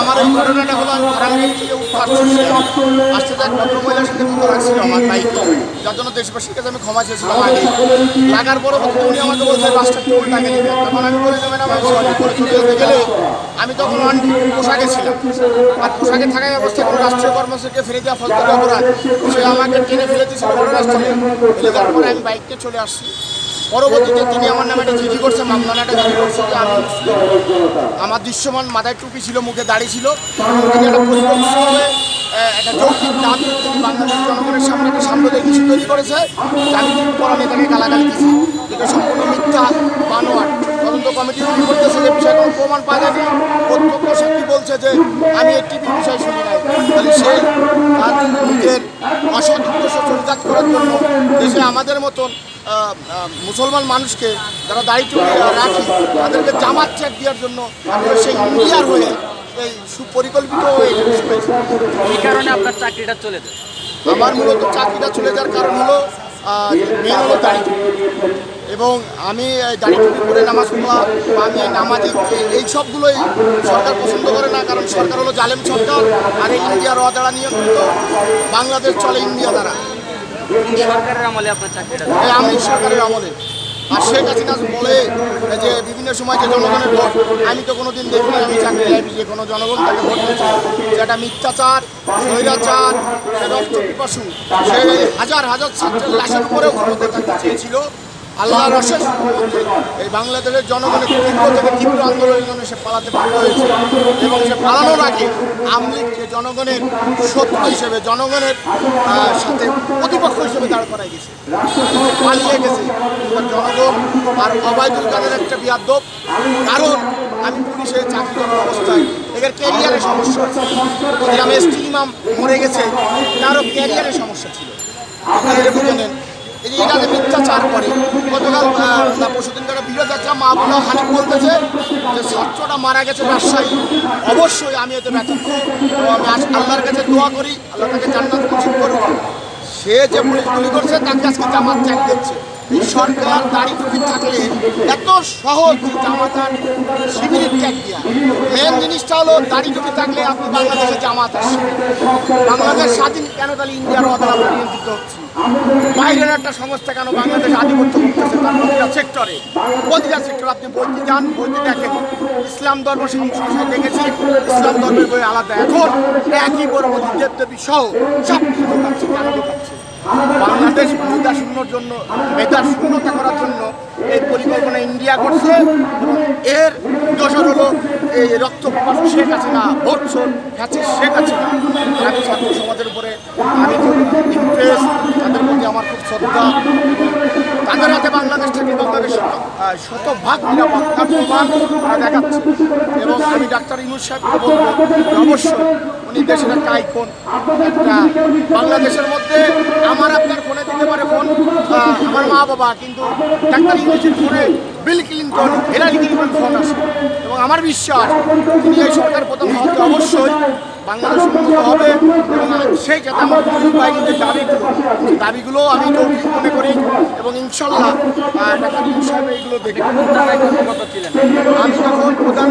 আমার ঘটনাটা আমি যার জন্য আমি ক্ষমা চেয়েছিলাম উনি তখন আমি তখন পোশাকে ছিলাম। আর পোশাকে থাকা অবস্থায় কোনো রাষ্ট্রীয় কর্মসূচিকে ফেলে দেওয়া ফলতার অপরাধ। সে আমাকে টেনে ফেলে দিয়েছিল ঘটনাস্থলে। ফেলে আমি বাইককে চলে আসছি। পরবর্তীতে তিনি আমার নামে একটা চিঠি করছে, মামলানা একটা চিঠি করছে, যে আমি আমার দৃশ্যমান মাথায় টুপি ছিল, মুখে দাড়ি ছিল তিনি একটা পরিকল্পিতভাবে একটা যৌক্তিক দাবি তিনি বাংলাদেশ জনগণের সামনে একটা সাম্প্রদায়িক কিছু তৈরি করেছে আমি পরা নেতাকে গালাগালি দিচ্ছি এটা সম্পূর্ণ মিথ্যা বানোয়ার তদন্ত কমিটি কি করতেছে যে বিষয়ে কোনো প্রমাণ পাওয়া যায়নি। প্রত্যক্ষ সাক্ষী বলছে যে, আমি টিভির বিষয় শুনি নাই। তাহলে সে তার নিজের অসৎ উদ্দেশ্য চরিতার্থ করার জন্য দেশে আমাদের মতন মুসলমান মানুষকে যারা দায়িত্ব রাখি তাদেরকে জামাত চেক দেওয়ার জন্য সেই ইন্ডিয়ার হয়ে এই সুপরিকল্পিত হয়ে এই কারণে আপনার চাকরিটা চলে যায়? আমার মূলত চাকরিটা চলে যাওয়ার কারণ হলো মেন হলো টুপি। এবং আমি এই দাড়ি করে নামাজ পড়া বা আমি নামাজি এই- সবগুলোই সরকার পছন্দ করে না কারণ সরকার হলো জালেম সরকার আর এই ইন্ডিয়ার অদারা নিয়ন্ত্রিত। বাংলাদেশ চলে ইন্ডিয়া দ্বারা। আমলে আর যে বিভিন্ন সময় জনগণের আমি তো যে কোনো জনগণ মিথ্যাচার রক্ত সে হাজার হাজার চেয়েছিল। আল্লাহর অশেষ এই বাংলাদেশের জনগণের তীব্র থেকে তীব্র আন্দোলনের জন্য সে পালাতে বাধ্য হয়েছে। এবং সে পালানোর আগে আমলিগকে জনগণের শত্রু হিসেবে, জনগণের সাথে প্রতিপক্ষ হিসেবে দাঁড় করাই গেছে। পালিয়ে গেছে। জনগণ আর অবায়দুল কাদের একটা বিয়াদ্দব কারণ আমি পুলিশে চাকরি করার অবস্থায় এদের ক্যারিয়ারের সমস্যা। আছে গ্রামে এসটি ইমাম মরে গেছে, তারও ক্যারিয়ারের সমস্যা ছিল। আপনারা এটা বুঝে যে মিথ্যাচার করে। গতকাল পরশুদিন ধরে ভিডিও দেখলাম মা বলা হানিফ বলতেছে যে ছাত্রটা মারা গেছে রাজশাহী। অবশ্যই আমি এতে ব্যথিত। আমি আল্লাহর কাছে দোয়া করি, আল্লাহ তাকে জান্নাত নসিব করুক। সে যে পুলিশ গুলি করছে, তাকে আজকে জামাত ত্যাগ দিচ্ছে। সরকার দাড়ি টুপি থাকলে এত সহজ যে জামাত আর শিবিরের ত্যাগ দেওয়া মেন জিনিসটা হলো দাড়ি টুপি থাকলে আপনি বাংলাদেশে জামাত আসছে বাংলাদেশ স্বাধীন কেন তাহলে ইন্ডিয়ার অদালত নিয়ন্ত্রিত হচ্ছে? বাইরের একটা সংস্থা কেন বাংলাদেশ আধিপত্য করতেছে? তার প্রতিটা সেক্টরে, প্রতিটা সেক্টর আপনি বইতে যান, বইতে দেখেন। ইসলাম ধর্ম সংস্থায় দেখেছি। ইসলাম ধর্মের বই আলাদা। এখন একই বড় দেব সহ সব কিছু কেন ঢোকাচ্ছে বাংলাদেশ মেধা শূন্যর জন্য মেধা শূন্যতা করার জন্য এই পরিকল্পনা ইন্ডিয়া করছে এর দোষর হলো এই রক্ত প্রবাস শেখ না ভোটসোন ফ্যাচি শেখ আছে না আমি ছাত্র সমাজের উপরে আমি খুব তাদের প্রতি আমার খুব শ্রদ্ধা। তাদের হাতে বাংলাদেশ থেকে বাংলাদেশ শতভাগ নিরাপদ প্রমাণ দেখাচ্ছে। এবং আমি ডাক্তার ইনুর সাহেবকে বলব অবশ্যই উনি দেশের একটা আইকন। একটা বাংলাদেশের মধ্যে আমার আপনার ফোনে দিতে পারে ফোন আমার মা বাবা, কিন্তু ডাক্তার ইংরেজির ফোনে Bill Clinton, Hillary Clinton phone আসে। এবং আমার বিশ্বাস তিনি এই সরকার প্রথম হতে অবশ্যই বাংলাদেশ উন্নত হবে। এবং সেই ক্ষেত্রে আমার বাহিনীদের দাবিগুলো সেই দাবিগুলো আমি মনে করি ইনশাল্লাহ ডাক্তার সাহেব এইগুলো দেখে। কথা ছিলেন আমি তখন প্রধান